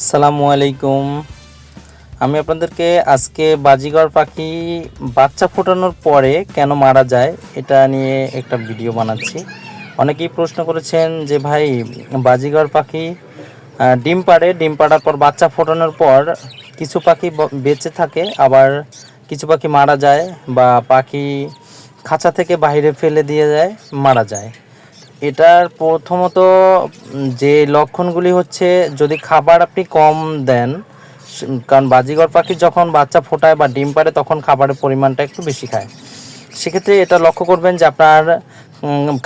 আসসালামু আলাইকুম। আমি আপনাদেরকে আজকে বাজিগর পাখি বাচ্চা ফোটানোর পরে কেন মারা যায় এটা নিয়ে একটা ভিডিও বানাচ্ছি। অনেকেই প্রশ্ন করেছেন যে ভাই বাজিগর পাখি ডিম পাড়ে, ডিম পাড়ার পর বাচ্চা ফোটানোর পর কিছু পাখি বেঁচে থাকে, আবার কিছু পাখি মারা যায় বা পাখি খাঁচা থেকে বাইরে ফেলে দিয়ে যায়, মারা যায়। এটার প্রথমত যে লক্ষণগুলি হচ্ছে, যদি খাবার আপনি কম দেন কারণ বাজিগর পাখি যখন বাচ্চা ফোটায় বা ডিম পাড়ে, তখন খাবারের পরিমাণটা একটু বেশি খায়। সেক্ষেত্রে এটা লক্ষ্য করবেন যে আপনার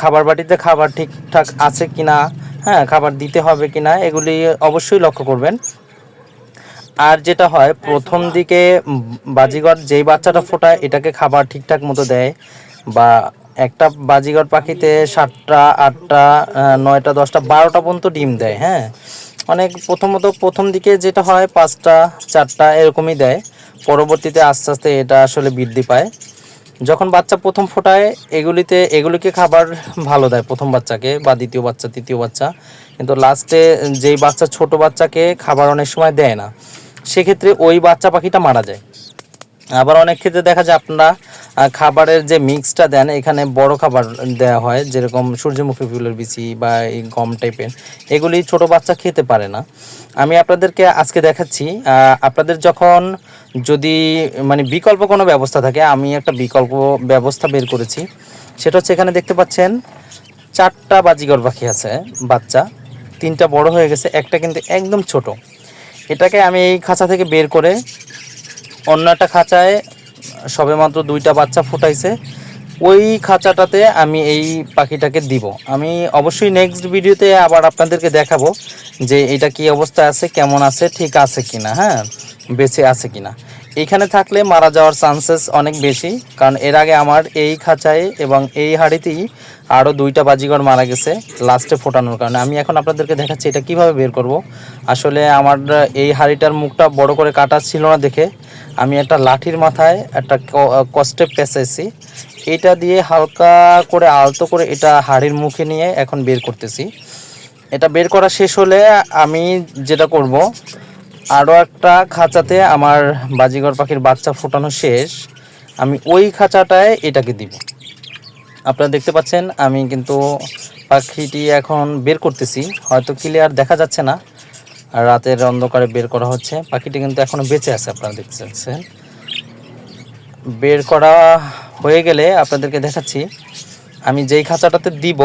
খাবার বাটিতে খাবার ঠিকঠাক আছে কি না হ্যাঁ খাবার দিতে হবে কি না এগুলি অবশ্যই লক্ষ্য করবেন। আর যেটা হয়, প্রথম দিকে বাজিগর যেই বাচ্চাটা ফোটায়, এটাকে খাবার ঠিকঠাক মতো দেয় বা একটা বাজিগর পাখিতে সাতটা, আটটা নয়টা, দশটা, বারোটা পর্যন্ত ডিম দেয় হ্যাঁ? অনেক প্রথমত প্রথম দিকে যেটা হয়, পাঁচটা, চারটা এরকমই দেয়। পরবর্তীতে আস্তে আস্তে এটা আসলে বৃদ্ধি পায়। যখন বাচ্চা প্রথম ফোটায়, এগুলিতে, এগুলিকে খাবার ভালো দেয় প্রথম বাচ্চাকে বা দ্বিতীয় বাচ্চা, তৃতীয় বাচ্চা। কিন্তু লাস্টে যেই বাচ্চা ছোট বাচ্চাকে খাবার অনেক সময় দেয় না, সেক্ষেত্রে ওই বাচ্চা পাখিটা মারা যায়। আবার অনেক ক্ষেত্রে দেখা যায়, আপনারা খাবারের যে মিক্সটা দেন, এখানে বড় খাবার দেওয়া হয়, যেরকম সূর্যমুখী ফুলের বিচি বা এই গম টাইপের। এগুলি ছোট বাচ্চা খেতে পারে না। আমি আপনাদেরকে আজকে দেখাচ্ছি আপনাদের যখন যদি মানে বিকল্প কোনো ব্যবস্থা থাকে, আমি একটা বিকল্প ব্যবস্থা বের করেছি। সেটা হচ্ছে এখানে দেখতে পাচ্ছেন, চারটা বাজিগর পাখি আছে, বাচ্চা। তিনটা বড় হয়ে গেছে, একটা কিন্তু একদম ছোট। এটাকে আমি এই খাঁচা থেকে বের করে অন্য একটা খাঁচায় সবেমাত্র দুইটা বাচ্চা ফুটাইছে। ওই খাঁচাটাতে আমি এই পাখিটাকে দিব। আমি অবশ্যই নেক্সট ভিডিওতে আবার আপনাদেরকে দেখাবো যে এটা কি অবস্থায় আছে, কেমন আছে, ঠিক আছে কিনা হ্যাঁ বেঁচে আছে কিনা। এখানে থাকলে মারা যাওয়ার চান্সেস অনেক বেশি, কারণ এর আগে আমার এই খাঁচায় এবং এই হাড়িতেই আরও দুইটা বাজিগর মারা গেছে লাস্টে ফোটানোর কারণে। আমি এখন আপনাদেরকে দেখাচ্ছি এটা কীভাবে বের করব। আসলে আমার এই হাড়িটার মুখটা বড় করে কাটা ছিল না দেখে। আমি একটা লাঠির মাথায় একটা কষ্টে পেঁচেছি এটা দিয়ে হালকা করে আলতো করে এটা হাড়ির মুখে নিয়ে এখন বের করতেছি। এটা বের করা শেষ হলে আমি যেটা করব আরও একটা খাঁচাতে আমার বাজিগর পাখির বাচ্চা ফোটানো শেষ। আমি ওই খাঁচাটায় এটাকে দিব। আপনারা দেখতে পাচ্ছেন, আমি কিন্তু পাখিটি এখন বের করতেছি। হয়তো ক্লিয়ার দেখা যাচ্ছে না। রাতের অন্ধকারে বের করা হচ্ছে। পাখিটি কিন্তু এখনও বেঁচে আছে আপনারা দেখতে বের করা হয়ে গেলে আপনাদেরকে দেখাচ্ছি। আমি যেই খাঁচাটাতে দিব,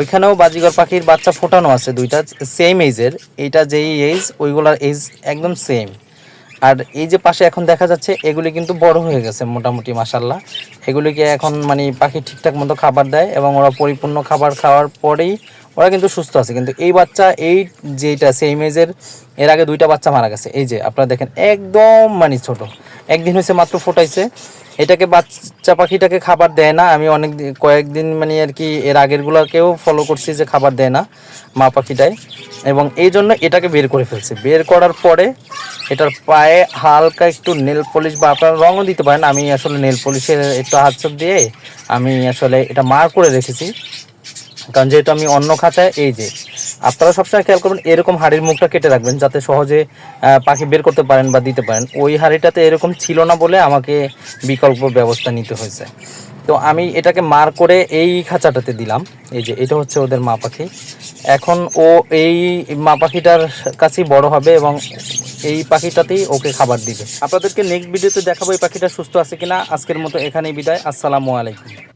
ওইখানেও বাজিগর পাখির বাচ্চা ফোটানো আছে দুইটা সেম এইজের এইটা যেই এইজ ওইগুলার এইজ একদম সেম আর এই যে পাশে এখন দেখা যাচ্ছে, এগুলি কিন্তু বড় হয়ে গেছে মোটামুটি মাসাল্লাহ এগুলিকে এখন মানে পাখি ঠিকঠাক মতো খাবার দেয় এবং ওরা পরিপূর্ণ খাবার খাওয়ার পরেই ওরা কিন্তু সুস্থ আছে। কিন্তু এই বাচ্চা এই যেটা সেম এজের এর আগে দুইটা বাচ্চা মারা গেছে। এই যে আপনারা দেখেন, একদম মানে ছোট। একদিন হয়েছে মাত্র ফোটাইছে। এটাকে বাচ্চা পাখিটাকে খাবার দেয় না। আমি অনেক দিন- কয়েকদিন মানে আর কি এর আগেরগুলোকেও ফলো করছি যে খাবার দেয় না মা পাখিটাই। এবং এই জন্য এটাকে বের করে ফেলছে। বের করার পরে এটার পায়ে হালকা একটু নেল পলিশ বা আপনারা রঙও দিতে পারেন। আমি আসলে নেল পলিশের একটু হাত দিয়ে আমি আসলে এটা মার করে রেখেছি। কারণ যেহেতু আমি অন্য খাঁচায়, এই যে, আপনারা সবসময় খেয়াল করবেন, এরকম হাড়ির মুখটা কেটে রাখবেন, যাতে সহজে পাখি বের করতে পারেন বা দিতে পারেন। ওই হাড়িটাতে এরকম ছিল না বলে আমাকে বিকল্প ব্যবস্থা নিতে হয়েছে। তো আমি এটাকে মার করে এই খাঁচাটাতে দিলাম। এই যে, এটা হচ্ছে ওদের মা পাখি। এখন ও এই মা পাখিটার কাছেই বড় হবে এবং এই পাখিটাতেই ওকে খাবার দিবে। আপনাদেরকে নেক্সট ভিডিওতে দেখাবো এই পাখিটা সুস্থ আছে কিনা। আজকের মতো এখানেই বিদায়। আসসালামু আলাইকুম।